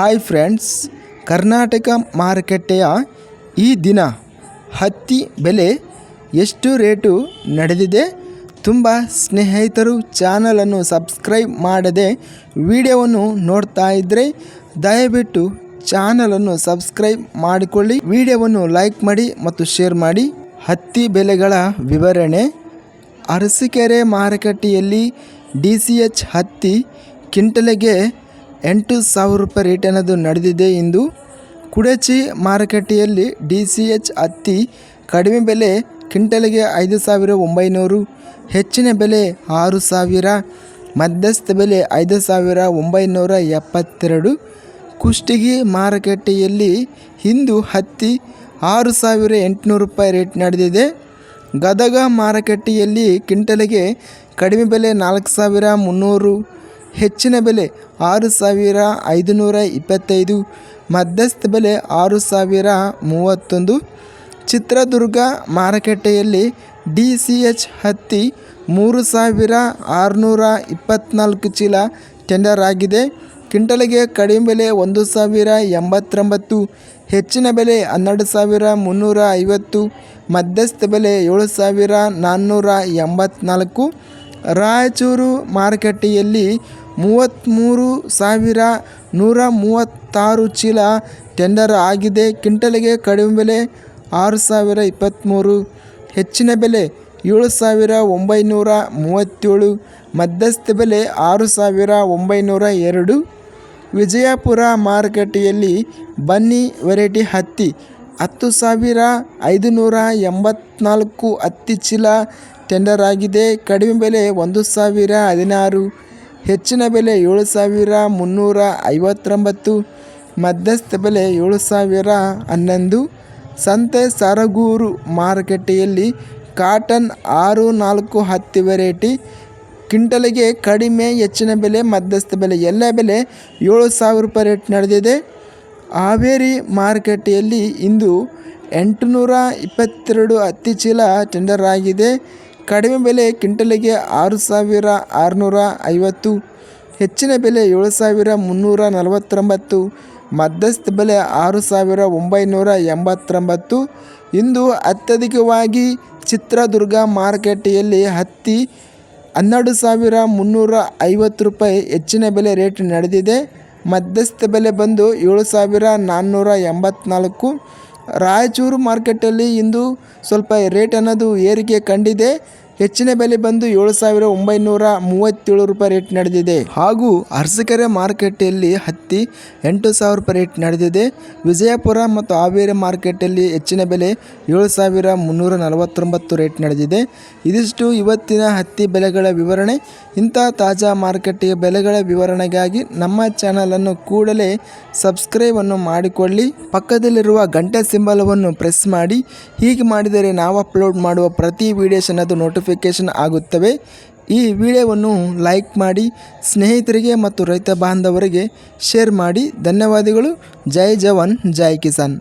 Hi friends Karnataka ಮಾರುಕಟ್ಟೆಯ ಈ ದಿನ ಹತ್ತಿ ಬೆಲೆ ಎಷ್ಟು ರೇಟು ನಡೆದಿದೆ? ತುಂಬ ಸ್ನೇಹಿತರು ಚಾನಲನ್ನು ಸಬ್ಸ್ಕ್ರೈಬ್ ಮಾಡದೆ ವಿಡಿಯೋವನ್ನು ನೋಡ್ತಾ ಇದ್ದರೆ ದಯವಿಟ್ಟು ಚಾನಲನ್ನು ಸಬ್ಸ್ಕ್ರೈಬ್ ಮಾಡಿಕೊಳ್ಳಿ, ವಿಡಿಯೋವನ್ನು ಲೈಕ್ ಮಾಡಿ ಮತ್ತು ಶೇರ್ ಮಾಡಿ. ಹತ್ತಿ ಬೆಲೆಗಳ ವಿವರಣೆ. ಅರಸಿಕೆರೆ ಮಾರುಕಟ್ಟೆಯಲ್ಲಿ ಡಿ ಸಿ ಎಚ್ ಹತ್ತಿ ಕ್ವಿಂಟಲಿಗೆ ಎಂಟು ಸಾವಿರ ರೂಪಾಯಿ ರೇಟ್ ಅನ್ನೋದು ನಡೆದಿದೆ ಇಂದು. ಕುಡಚಿ ಮಾರುಕಟ್ಟೆಯಲ್ಲಿ ಡಿ ಸಿ ಎಚ್ ಹತ್ತಿ ಕಡಿಮೆ ಬೆಲೆ, ಕ್ವಿಂಟಲ್ಗೆ ಐದು ಸಾವಿರ ಒಂಬೈನೂರು, ಹೆಚ್ಚಿನ ಬೆಲೆ ಆರು ಸಾವಿರ, ಮಧ್ಯಸ್ಥ ಬೆಲೆ ಐದು ಸಾವಿರ ಒಂಬೈನೂರ ಎಪ್ಪತ್ತೆರಡು. ಕುಷ್ಟಗಿ ಮಾರುಕಟ್ಟೆಯಲ್ಲಿ ಇಂದು ಹತ್ತಿ ಆರು ಸಾವಿರ ಎಂಟುನೂರು ರೂಪಾಯಿ ರೇಟ್ ನಡೆದಿದೆ. ಗದಗ ಮಾರುಕಟ್ಟೆಯಲ್ಲಿ ಕ್ವಿಂಟಲ್ಗೆ ಕಡಿಮೆ ಬೆಲೆ ನಾಲ್ಕು ಸಾವಿರ ಮುನ್ನೂರು ಹೆಚ್ಚಿನ ಬೆಲೆ ಆರು ಸಾವಿರ ಐದುನೂರ ಇಪ್ಪತ್ತೈದು, ಮಧ್ಯಸ್ಥ ಬೆಲೆ ಆರು ಸಾವಿರ ಮೂವತ್ತೊಂದು. ಚಿತ್ರದುರ್ಗ ಮಾರುಕಟ್ಟೆಯಲ್ಲಿ ಡಿ ಸಿ ಎಚ್ ಹತ್ತಿ ಮೂರು ಸಾವಿರ ಆರುನೂರ ಇಪ್ಪತ್ತ್ನಾಲ್ಕು ಚೀಲ ಟೆಂಡರ್ ಆಗಿದೆ. ಕ್ವಿಂಟಲ್ಗೆ ಕಡಿಮೆ ಬೆಲೆ ಒಂದು ಸಾವಿರ ಎಂಬತ್ತೊಂಬತ್ತು, ಹೆಚ್ಚಿನ ಬೆಲೆ ಹನ್ನೆರಡು ಸಾವಿರ ಮುನ್ನೂರ ಐವತ್ತು, ಮಧ್ಯಸ್ಥ ಬೆಲೆ ಏಳು ಸಾವಿರ ನಾನ್ನೂರ ಎಂಬತ್ತ್ನಾಲ್ಕು ರಾಯಚೂರು ಮಾರುಕಟ್ಟೆಯಲ್ಲಿ ಮೂವತ್ತ್ಮೂರು ಸಾವಿರ ನೂರ ಮೂವತ್ತಾರು ಚೀಲ ಟೆಂಡರ್ ಆಗಿದೆ. ಕ್ವಿಂಟಲಿಗೆ ಕಡಿಮೆ ಬೆಲೆ ಆರು ಸಾವಿರ ಇಪ್ಪತ್ತ್ಮೂರು ಹೆಚ್ಚಿನ ಬೆಲೆ ಏಳು ಸಾವಿರ ಒಂಬೈನೂರ ಮೂವತ್ತೇಳು, ಮಧ್ಯಸ್ಥ ಬೆಲೆ ಆರು ಸಾವಿರ ಒಂಬೈನೂರ ಎರಡು. ವಿಜಯಪುರ ಮಾರುಕಟ್ಟೆಯಲ್ಲಿ ಬನ್ನಿ ವೆರೈಟಿ ಹತ್ತಿ, ಹತ್ತು ಸಾವಿರ ಐದುನೂರ ಎಂಬತ್ನಾಲ್ಕು ಹತ್ತಿ ಚೀಲ ಟೆಂಡರ್ ಆಗಿದೆ. ಕಡಿಮೆ ಬೆಲೆ ಒಂದು ಸಾವಿರ ಹದಿನಾರು ಹೆಚ್ಚಿನ ಬೆಲೆ ಏಳು ಸಾವಿರ ಮುನ್ನೂರ ಐವತ್ತೊಂಬತ್ತು, ಮಧ್ಯಸ್ಥ ಬೆಲೆ ಏಳು ಸಾವಿರ ಹನ್ನೊಂದು. ಸಂತೆ ಸರಗೂರು ಮಾರುಕಟ್ಟೆಯಲ್ಲಿ ಕಾಟನ್ ಆರು ನಾಲ್ಕು ಹತ್ತು ವೆರೈಟಿ. ಕ್ವಿಂಟಲಿಗೆ ಕಡಿಮೆ, ಹೆಚ್ಚಿನ ಬೆಲೆ, ಮಧ್ಯಸ್ಥ ಬೆಲೆ. ಎಲ್ಲ ಬೆಲೆ ಏಳು ಸಾವಿರ ರೂಪಾಯಿ ರೇಟ್ ನಡೆದಿದೆ. ಹಾವೇರಿ ಮಾರುಕಟ್ಟೆಯಲ್ಲಿ ಇಂದು ಎಂಟುನೂರ ಇಪ್ಪತ್ತೆರಡು ಹತ್ತಿ ಚೀಲ ಟೆಂಡರ್ ಆಗಿದೆ. ಕಡಿಮೆ ಬೆಲೆ ಕ್ವಿಂಟಲಿಗೆ ಆರು ಸಾವಿರ ಆರುನೂರ ಐವತ್ತು, ಹೆಚ್ಚಿನ ಬೆಲೆ ಏಳು ಸಾವಿರ ಮುನ್ನೂರ ನಲವತ್ತೊಂಬತ್ತು, ಮಧ್ಯಸ್ಥ ಬೆಲೆ ಆರು ಸಾವಿರ ಒಂಬೈನೂರ ಎಂಬತ್ತೊಂಬತ್ತು. ಇಂದು ಅತ್ಯಧಿಕವಾಗಿ ಚಿತ್ರದುರ್ಗ ಮಾರುಕಟ್ಟೆಯಲ್ಲಿ ಹತ್ತಿ ಹನ್ನೆರಡು ಸಾವಿರ ಮುನ್ನೂರ ಐವತ್ತು ರೂಪಾಯಿ ಹೆಚ್ಚಿನ ಬೆಲೆ ರೇಟ್ ನಡೆದಿದೆ. ಮಧ್ಯಸ್ಥ ಬೆಲೆ ಬಂದು ಏಳು ಸಾವಿರ ನಾನ್ನೂರ ಎಂಬತ್ನಾಲ್ಕು ರಾಯಚೂರು ಮಾರ್ಕೆಟಲ್ಲಿ ಇಂದು ಸ್ವಲ್ಪ ರೇಟ್ ಅನ್ನೋದು ಏರಿಕೆ ಕಂಡಿದೆ. ಹೆಚ್ಚಿನ ಬೆಲೆ ಬಂದು ಏಳು ಸಾವಿರ ಒಂಬೈನೂರ ಮೂವತ್ತೇಳು ರೂಪಾಯಿ ರೇಟ್ ನಡೆದಿದೆ. ಹಾಗೂ ಅರಸಿಕೆರೆ ಮಾರುಕಟ್ಟೆಯಲ್ಲಿ ಹತ್ತಿ ಎಂಟು ಸಾವಿರ ರೂಪಾಯಿ ರೇಟ್ ನಡೆದಿದೆ. ವಿಜಯಪುರ ಮತ್ತು ಹಾವೇರಿ ಮಾರ್ಕೆಟಲ್ಲಿ ಹೆಚ್ಚಿನ ಬೆಲೆ ಏಳು ಸಾವಿರ ಮುನ್ನೂರ ನಲವತ್ತೊಂಬತ್ತು ರೇಟ್ ನಡೆದಿದೆ. ಇದಿಷ್ಟು ಇವತ್ತಿನ ಹತ್ತಿ ಬೆಲೆಗಳ ವಿವರಣೆ. ಇಂಥ ತಾಜಾ ಮಾರುಕಟ್ಟೆಯ ಬೆಲೆಗಳ ವಿವರಣೆಗಾಗಿ ನಮ್ಮ ಚಾನಲನ್ನು ಕೂಡಲೇ ಸಬ್ಸ್ಕ್ರೈಬನ್ನು ಮಾಡಿಕೊಳ್ಳಿ. ಪಕ್ಕದಲ್ಲಿರುವ ಗಂಟೆ ಸಿಂಬಲವನ್ನು ಪ್ರೆಸ್ ಮಾಡಿ. ಹೀಗೆ ಮಾಡಿದರೆ ನಾವು ಅಪ್ಲೋಡ್ ಮಾಡುವ ಪ್ರತಿ ವೀಡಿಯೋಸ್ ಅನ್ನೋದು ನೋಟಿಫಿಕೇಷನ್ ಆಗುತ್ತವೆ. ಈ ವಿಡಿಯೋವನ್ನು ಲೈಕ್ ಮಾಡಿ, ಸ್ನೇಹಿತರಿಗೆ ಮತ್ತು ರೈತ ಬಾಂಧವರಿಗೆ ಶೇರ್ ಮಾಡಿ. ಧನ್ಯವಾದಗಳು. ಜೈ ಜವಾನ್, ಜೈ ಕಿಸಾನ್.